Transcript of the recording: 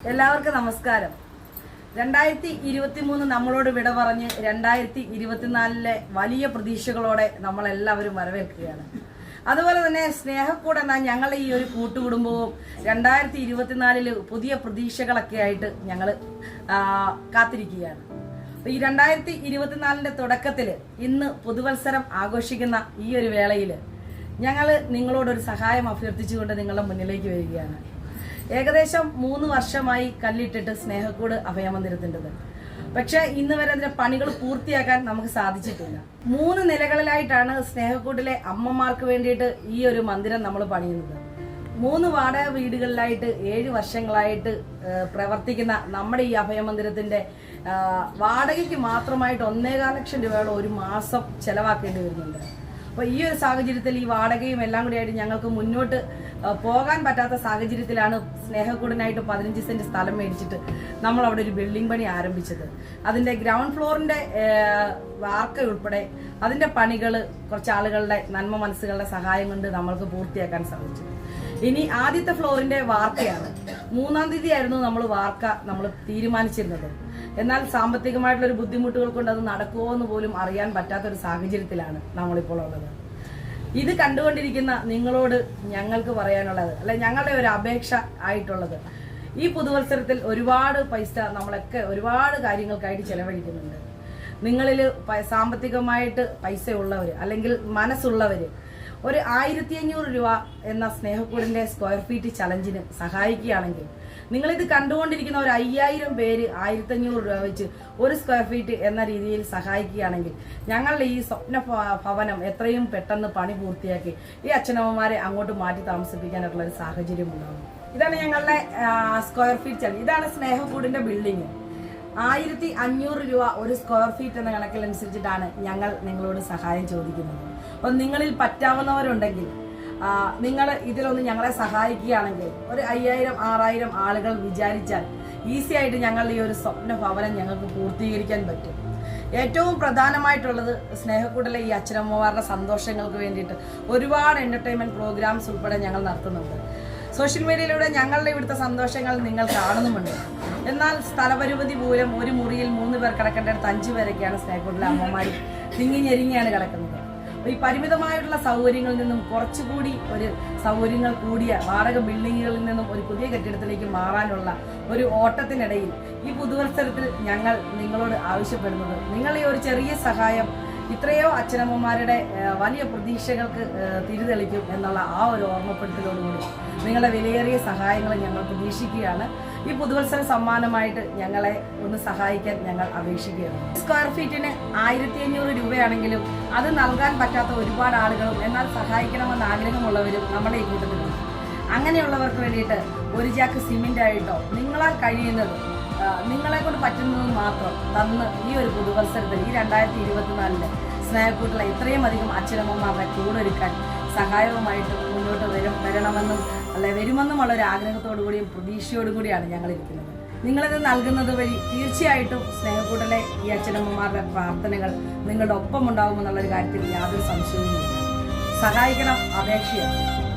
എല്ലാവർക്കും നമസ്കാരം. രണ്ടായിരത്തി ഇരുപത്തി മൂന്ന് നമ്മളോട് വിട പറഞ്ഞ് രണ്ടായിരത്തി ഇരുപത്തിനാലിലെ വലിയ പ്രതീക്ഷകളോടെ നമ്മളെല്ലാവരും വരവേൽക്കുകയാണ്. അതുപോലെ തന്നെ സ്നേഹക്കൂടെ എന്ന ഞങ്ങളുടെ ഈ ഒരു കൂട്ടുകുടുംബവും രണ്ടായിരത്തി ഇരുപത്തിനാലിൽ പുതിയ പ്രതീക്ഷകളൊക്കെ ആയിട്ട് ഞങ്ങൾ കാത്തിരിക്കുകയാണ്. ഈ രണ്ടായിരത്തി ഇരുപത്തിനാലിന്റെ തുടക്കത്തിൽ ഇന്ന് പുതുവത്സരം ആഘോഷിക്കുന്ന ഈ ഒരു വേളയിൽ ഞങ്ങൾ നിങ്ങളോടൊരു സഹായം അഭ്യർത്ഥിച്ചുകൊണ്ട് നിങ്ങളുടെ മുന്നിലേക്ക് വരികയാണ്. ഏകദേശം മൂന്ന് വർഷമായി കല്ലിട്ടിട്ട് സ്നേഹക്കൂട് അഭയമന്ദിരത്തിന്റെത്. പക്ഷെ ഇന്ന് വരെ അതിന്റെ പണികൾ പൂർത്തിയാക്കാൻ നമുക്ക് സാധിച്ചിട്ടില്ല. മൂന്ന് നിലകളിലായിട്ടാണ് സ്നേഹക്കൂട്ടിലെ അമ്മമാർക്ക് വേണ്ടിയിട്ട് ഈ ഒരു മന്ദിരം നമ്മൾ പണിയുന്നത്. മൂന്ന് വാടക വീടുകളിലായിട്ട് ഏഴ് വർഷങ്ങളായിട്ട് പ്രവർത്തിക്കുന്ന നമ്മുടെ ഈ അഭയമന്ദിരത്തിന്റെ വാടകയ്ക്ക് മാത്രമായിട്ട് ഒന്നേകാൽ ലക്ഷം രൂപയോളം ഒരു മാസം ചെലവാക്കേണ്ടി വരുന്നുണ്ട്. അപ്പോൾ ഈ ഒരു സാഹചര്യത്തിൽ ഈ വാടകയും എല്ലാം കൂടി ആയിട്ട് ഞങ്ങൾക്ക് മുന്നോട്ട് പോകാൻ പറ്റാത്ത സാഹചര്യത്തിലാണ് സ്നേഹക്കൂടനായിട്ട് പതിനഞ്ച് സെന്റ് സ്ഥലം മേടിച്ചിട്ട് നമ്മൾ അവിടെ ഒരു ബിൽഡിംഗ് പണി ആരംഭിച്ചത്. അതിന്റെ ഗ്രൗണ്ട് ഫ്ലോറിന്റെ വാർക്ക ഉൾപ്പെടെ അതിന്റെ പണികൾ കുറച്ച് ആളുകളുടെ നന്മ മനസ്സുകളുടെ സഹായം കൊണ്ട് നമ്മൾക്ക് പൂർത്തിയാക്കാൻ സാധിച്ചു. ഇനി ആദ്യത്തെ ഫ്ലോറിന്റെ വാർക്കയാണ്. മൂന്നാം തീയതി ആയിരുന്നു നമ്മൾ വാർക്ക നമ്മൾ തീരുമാനിച്ചിരുന്നത്. എന്നാൽ സാമ്പത്തികമായിട്ടുള്ള ഒരു ബുദ്ധിമുട്ടുകൾ കൊണ്ട് അത് നടക്കുമോ എന്ന് പോലും അറിയാൻ പറ്റാത്ത ഒരു സാഹചര്യത്തിലാണ് നമ്മളിപ്പോൾ ഉള്ളത്. ഇത് കണ്ടുകൊണ്ടിരിക്കുന്ന നിങ്ങളോട് ഞങ്ങൾക്ക് പറയാനുള്ളത് അല്ലെ ഞങ്ങളുടെ ഒരു അപേക്ഷ ആയിട്ടുള്ളത്. ഈ പുതുവത്സരത്തിൽ ഒരുപാട് പൈസ നമ്മളൊക്കെ ഒരുപാട് കാര്യങ്ങൾക്കായിട്ട് ചെലവഴിക്കുന്നുണ്ട്. നിങ്ങളിൽ സാമ്പത്തികമായിട്ട് പൈസ ഉള്ളവർ അല്ലെങ്കിൽ മനസ്സുള്ളവർ ഒരു ആയിരത്തി അഞ്ഞൂറ് രൂപ എന്ന സ്നേഹക്കൂടിന്റെ സ്ക്വയർ ഫീറ്റ് ചലഞ്ചിന് സഹായിക്കുകയാണെങ്കിൽ ഇത് കണ്ടുകൊണ്ടിരിക്കുന്ന ഒരു അയ്യായിരം പേര് ആയിരത്തി അഞ്ഞൂറ് രൂപ വെച്ച് ഒരു സ്ക്വയർ ഫീറ്റ് എന്ന രീതിയിൽ സഹായിക്കുകയാണെങ്കിൽ ഞങ്ങളുടെ ഈ സ്വപ്ന ഭവനം എത്രയും പെട്ടെന്ന് പണി പൂർത്തിയാക്കി ഈ അച്ഛനമ്മമാരെ അങ്ങോട്ട് മാറ്റി താമസിപ്പിക്കാനായിട്ടുള്ള ഒരു സാഹചര്യം ഉണ്ടാകും. ഇതാണ് ഞങ്ങളുടെ സ്ക്വയർ ഫീറ്റ് ചലഞ്ച് ഇതാണ് സ്നേഹക്കൂടിന്റെ ബിൽഡിംഗ് ആയിരത്തി അഞ്ഞൂറ് രൂപ ഒരു സ്ക്വയർ ഫീറ്റ് എന്ന കണക്കിലനുസരിച്ചിട്ടാണ് ഞങ്ങൾ നിങ്ങളോട് സഹായം ചോദിക്കുന്നത്. അപ്പം നിങ്ങളിൽ പറ്റാവുന്നവരുണ്ടെങ്കിൽ നിങ്ങൾ ഇതിലൊന്ന് ഞങ്ങളെ സഹായിക്കുകയാണെങ്കിൽ ഒരു അയ്യായിരം ആറായിരം ആളുകൾ വിചാരിച്ചാൽ ഈസി ആയിട്ട് ഞങ്ങളുടെ ഈ ഒരു സ്വപ്ന ഭവനം ഞങ്ങൾക്ക് പൂർത്തീകരിക്കാൻ പറ്റും. ഏറ്റവും പ്രധാനമായിട്ടുള്ളത് സ്നേഹക്കൂടലെ ഈ അച്ഛനമ്മമാരുടെ സന്തോഷങ്ങൾക്ക് വേണ്ടിയിട്ട് ഒരുപാട് എന്റർടൈൻമെന്റ് പ്രോഗ്രാംസ് ഉൾപ്പെടെ ഞങ്ങൾ നടത്തുന്നുണ്ട്. സോഷ്യൽ മീഡിയയിലൂടെ ഞങ്ങളുടെ ഇവിടുത്തെ സന്തോഷങ്ങൾ നിങ്ങൾ കാണുന്നുമുണ്ട്. എന്നാൽ സ്ഥലപരിമിതി മൂലം ഒരു മുറിയിൽ മൂന്ന് പേർ കിടക്കേണ്ടടുത്ത് അഞ്ചു പേരൊക്കെയാണ് സ്നേഹക്കൂടിലെ അമ്മമാർ തിങ്ങി ഞെരിങ്ങിയാണ് കിടക്കുന്നത്. ഈ പരിമിതമായിട്ടുള്ള സൗകര്യങ്ങളിൽ നിന്നും കുറച്ചുകൂടി ഒരു സൗകര്യങ്ങൾ കൂടിയ വാടക ബിൽഡിങ്ങുകളിൽ നിന്നും ഒരു പുതിയ കെട്ടിടത്തിലേക്ക് മാറാനുള്ള ഒരു ഓട്ടത്തിനിടയിൽ ഈ പുതുവത്സരത്തിൽ ഞങ്ങൾ നിങ്ങളോട് ആവശ്യപ്പെടുന്നത്. നിങ്ങൾ ഈ ഒരു ചെറിയ സഹായം ഇത്രയോ അച്ഛനമ്മമാരുടെ വലിയ പ്രതീക്ഷകൾക്ക് തിരിതെളിക്കും എന്നുള്ള ആ ഒരു ഓർമ്മപ്പെടുത്തലോടുകൂടി നിങ്ങളുടെ വിലയേറിയ സഹായങ്ങൾ ഞങ്ങൾ പ്രതീക്ഷിക്കുകയാണ്. ഈ പുതുവത്സര സമ്മാനമായിട്ട് ഞങ്ങളെ ഒന്ന് സഹായിക്കാൻ ഞങ്ങൾ അപേക്ഷിക്കുകയാണ്. സ്ക്വയർ ഫീറ്റിന് ആയിരത്തി അഞ്ഞൂറ് രൂപയാണെങ്കിലും അത് നൽകാൻ പറ്റാത്ത ഒരുപാട് ആളുകളും എന്നാൽ സഹായിക്കണമെന്ന് ആഗ്രഹമുള്ളവരും നമ്മുടെ ഈ കൂട്ടത്തിലുണ്ട്. അങ്ങനെയുള്ളവർക്ക് വേണ്ടിയിട്ട് ഒരു ചാക്ക് സിമെന്റ് ആയിട്ടോ നിങ്ങളാൽ കഴിയുന്നത് നിങ്ങളെ കൊണ്ട് പറ്റുന്നത് മാത്രം തന്ന് ഈ ഒരു പുതുവത്സരത്തിൽ ഈ രണ്ടായിരത്തി ഇരുപത്തിനാലിൽ സ്നേഹക്കൂട്ടിലെ ഇത്രയും അധികം അച്ഛനമ്മമാരുടെ കൂടൊരുക്കാൻ സഹായവുമായിട്ട് മുന്നോട്ട് വരും വരണമെന്നും അല്ലെ വരുമെന്നുമുള്ള ഒരു ആഗ്രഹത്തോടു കൂടിയും പ്രതീക്ഷയോടു കൂടിയാണ് ഞങ്ങൾ ഇരിക്കുന്നത് നിങ്ങളിത് നൽകുന്നത് വഴി തീർച്ചയായിട്ടും സ്നേഹക്കൂട്ടലെ ഈ അച്ഛനമ്മമാരുടെ പ്രാർത്ഥനകൾ നിങ്ങളുടെ ഒപ്പം ഉണ്ടാകുമെന്നുള്ളൊരു കാര്യത്തിൽ യാതൊരു സംശയവുമില്ല. സഹായിക്കണം അപേക്ഷയാണ്.